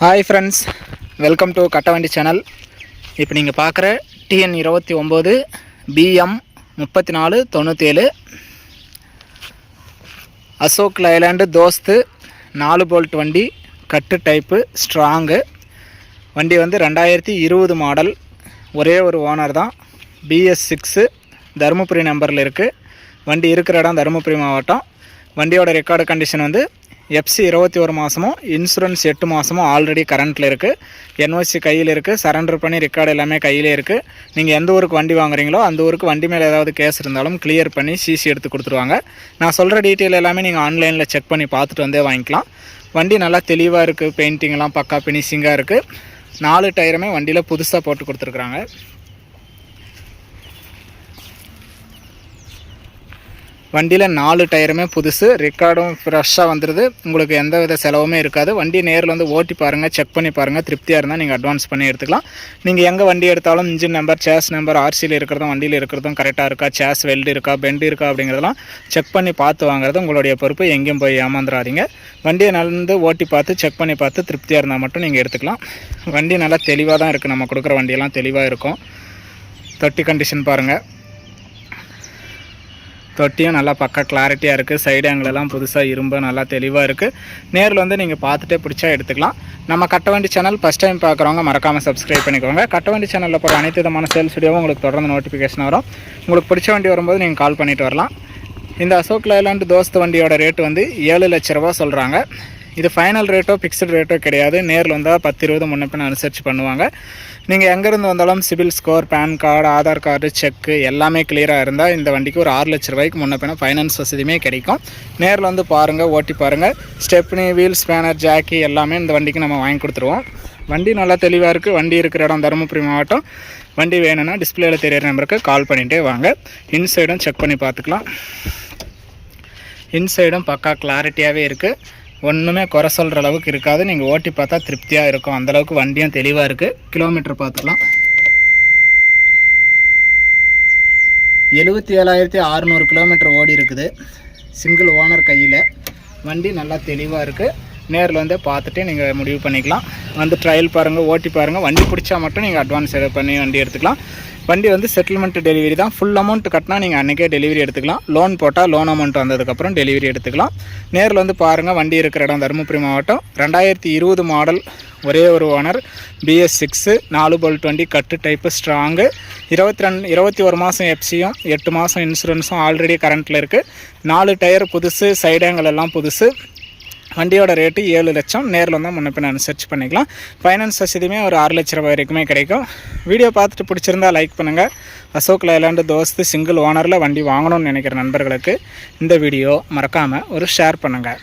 Hi friends welcome to Kattavandi channel இப்போ நீங்கள் பார்க்குற டிஎன் இருபத்தி ஒம்பது பிஎம் முப்பத்தி நாலு தொண்ணூற்றேழு அசோக் லைலாண்டு தோஸ்து நாலு போல்ட் வண்டி கட்டு டைப்பு ஸ்ட்ராங்கு வண்டி வந்து ரெண்டாயிரத்தி இருபது மாடல் ஒரே ஒரு ஓனர் தான். பிஎஸ் சிக்ஸு தருமபுரி நம்பரில் இருக்குது வண்டி இருக்கிற இடம் தருமபுரி மாவட்டம். வண்டியோட ரெக்கார்டு கண்டிஷன் வந்து எஃப்சி இருபத்தி ஒரு மாதமும் இன்சூரன்ஸ் எட்டு மாதமும் ஆல்ரெடி கரண்ட்டில் இருக்குது என்ஓசி கையில் இருக்குது சரண்டர் பண்ணி ரெக்கார்டு எல்லாமே கையிலே இருக்குது நீங்கள் எந்த ஊருக்கு வண்டி வாங்குறீங்களோ அந்த ஊருக்கு வண்டி மேலே ஏதாவது கேஸ் இருந்தாலும் கிளியர் பண்ணி சிசி எடுத்து கொடுத்துருவாங்க. நான் சொல்கிற டீட்டெயில் எல்லாமே நீங்கள் ஆன்லைனில் செக் பண்ணி பார்த்துட்டு வந்தே வாங்கிக்கலாம். வண்டி நல்லா தெளிவாக இருக்குது பெயிண்டிங்லாம் பக்கா ஃபினிஷிங்காக இருக்குது நாலு டயருமே வண்டியில் புதுசாக போட்டு கொடுத்துருக்குறாங்க. வண்டியில் நாலு டயருமே புதுசு ரெக்கார்டும் ஃப்ரெஷ்ஷாக வந்துடுது உங்களுக்கு எந்த வித செலவுமே இருக்காது. வண்டி நேரில் வந்து ஓட்டி பாருங்கள் செக் பண்ணி பாருங்கள் திருப்தியாக இருந்தால் நீங்கள் அட்வான்ஸ் பண்ணி எடுத்துக்கலாம். நீங்கள் எங்கே வண்டி எடுத்தாலும் இன்ஜின் நம்பர் சேஸ் நம்பர் ஆர்சியில் இருக்கிறதும் வண்டியில் இருக்கிறதும் கரெக்டாக இருக்கா? சேஸ் வெல்டு இருக்கா? பெண்டு இருக்கா? அப்படிங்கிறதெல்லாம் செக் பண்ணி பார்த்து வாங்குறது உங்களுடைய பொறுப்பு. எங்கேயும் போய் ஏமாந்துடாதீங்க வண்டியை நடந்து ஓட்டி பார்த்து செக் பண்ணி பார்த்து திருப்தியாக இருந்தால் மட்டும் நீங்கள் எடுத்துக்கலாம். வண்டி நல்லா தெளிவாக தான் இருக்குது நம்ம கொடுக்குற வண்டியெல்லாம் தெளிவாக இருக்கும். தொட்டி கண்டிஷன் பாருங்கள் தொட்டியும் நல்லா பக்கா கிளாரிட்டியாக இருக்குது சைடு ஆங்கிலெல்லாம் புதுசாக இரும்பு நல்லா தெளிவாக இருக்குது நேரில் வந்து நீங்கள் பார்த்துட்டே பிடிச்சா எடுத்துக்கலாம். நம்ம கட்டவண்டி சேனல் ஃபஸ்ட் டைம் பார்க்குறவங்க மறக்காமல் சப்ஸ்கிரைப் பண்ணிக்கோங்க. கட்டவண்டி சேனலில் போகிற அனைத்து விதமான சேல்ஸ் வீடியோவும் உங்களுக்கு தொடர்ந்து நோட்டிஃபிகேஷன் வரும். உங்களுக்கு பிடிச்ச வண்டி வரும்போது நீங்கள் கால் பண்ணிட்டு வரலாம். இந்த அசோக் லைலாண்டு தோஸ்த் வண்டியோட ரேட் வந்து ஏழு லட்ச ரூபா சொல்கிறாங்க இது ஃபைனல் ரேட்டோ ஃபிக்ஸ்டு ரேட்டோ கிடையாது. நேரில் வந்தால் பத்து இருபது முன்னப்பின் அனுசரித்து பண்ணுவாங்க. நீங்கள் எங்கேருந்து வந்தாலும் CIBIL score PAN card Aadhaar card check எல்லாமே கிளியராக இருந்தால் இந்த வண்டிக்கு ஒரு ஆறு லட்ச ரூபாய்க்கு முன்னப்பின ஃபைனான்ஸ் வசதியுமே கிடைக்கும். நேரில் வந்து பாருங்கள் ஓட்டி பாருங்கள் ஸ்டெப்னி வீல் ஸ்பேனர் ஜாக்கி எல்லாமே இந்த வண்டிக்கு நம்ம வாங்கி கொடுத்துருவோம். வண்டி நல்லா தெளிவாக இருக்குது வண்டி இருக்கிற இடம் தருமபுரி மாவட்டம். வண்டி வேணும்னா டிஸ்பிளேயில் தெரியிற நம்பருக்கு கால் பண்ணிகிட்டே வாங்க. இன்சைடும் செக் பண்ணி பார்த்துக்கலாம். இன்சைடும் பக்கா கிளாரிட்டியாகவே இருக்குது ஒன்றுமே குறை சொல்கிற அளவுக்கு இருக்காது. நீங்கள் ஓட்டி பார்த்தா திருப்தியாக இருக்கும். அந்தளவுக்கு வண்டியும் தெளிவாக இருக்குது கிலோமீட்டர் பார்த்துக்கலாம். எழுபத்தி ஏழாயிரத்தி அறநூறு கிலோமீட்டர் ஓடி இருக்குது. சிங்கிள் ஓனர் கையில். வண்டி நல்லா தெளிவாக இருக்குது நேரில் வந்து பார்த்துட்டு நீங்கள் முடிவு பண்ணிக்கலாம். வந்து ட்ரையல் பாருங்கள் ஓட்டி பாருங்கள் வண்டி பிடிச்சா மட்டும் நீங்கள் அட்வான்ஸ் பண்ணி வண்டி எடுத்துக்கலாம். வண்டி வந்து செட்டில்மெண்ட் டெலிவரி தான். ஃபுல் அமௌண்ட் கட்டினா நீங்கள் அன்றைக்கே டெலிவரி எடுத்துக்கலாம். லோன் போட்டால் லோன் அமௌண்ட் வந்ததுக்கப்புறம் டெலிவரி எடுத்துக்கலாம். நேரில் வந்து பாருங்கள் வண்டி இருக்கிற இடம் தருமபுரி மாவட்டம். ரெண்டாயிரத்தி இருபது மாடல் ஒரே ஒரு ஓனர் பிஎஸ் சிக்ஸு நாலு போல் டுவெண்ட்டி கட்டு டைப்பு ஸ்ட்ராங்கு இருபத்தி ரெண்டு இருபத்தி ஒரு மாதம் எஃப்சியும் எட்டு மாதம் இன்சூரன்ஸும் ஆல்ரெடி கரண்ட்டில் இருக்குது நாலு டயர் புதுசு சைடேங்கள் எல்லாம் புதுசு. வண்டியோட ரேட்டு ஏழு லட்சம். நேரில் வந்தால் முன்ன பின் அனுசரிச்சு பண்ணிக்கலாம். ஃபைனான்ஸ் வசதியுமே ஒரு ஆறு லட்ச ரூபாய் வரைக்குமே கிடைக்கும். வீடியோ பார்த்துட்டு பிடிச்சிருந்தா லைக் பண்ணுங்கள் அசோக் லைலாண்டு தோஸ்து சிங்கிள் ஓனரில் வண்டி வாங்கணும்னு நினைக்கிற நண்பர்களுக்கு இந்த வீடியோ மறக்காமல் ஒரு ஷேர் பண்ணுங்கள்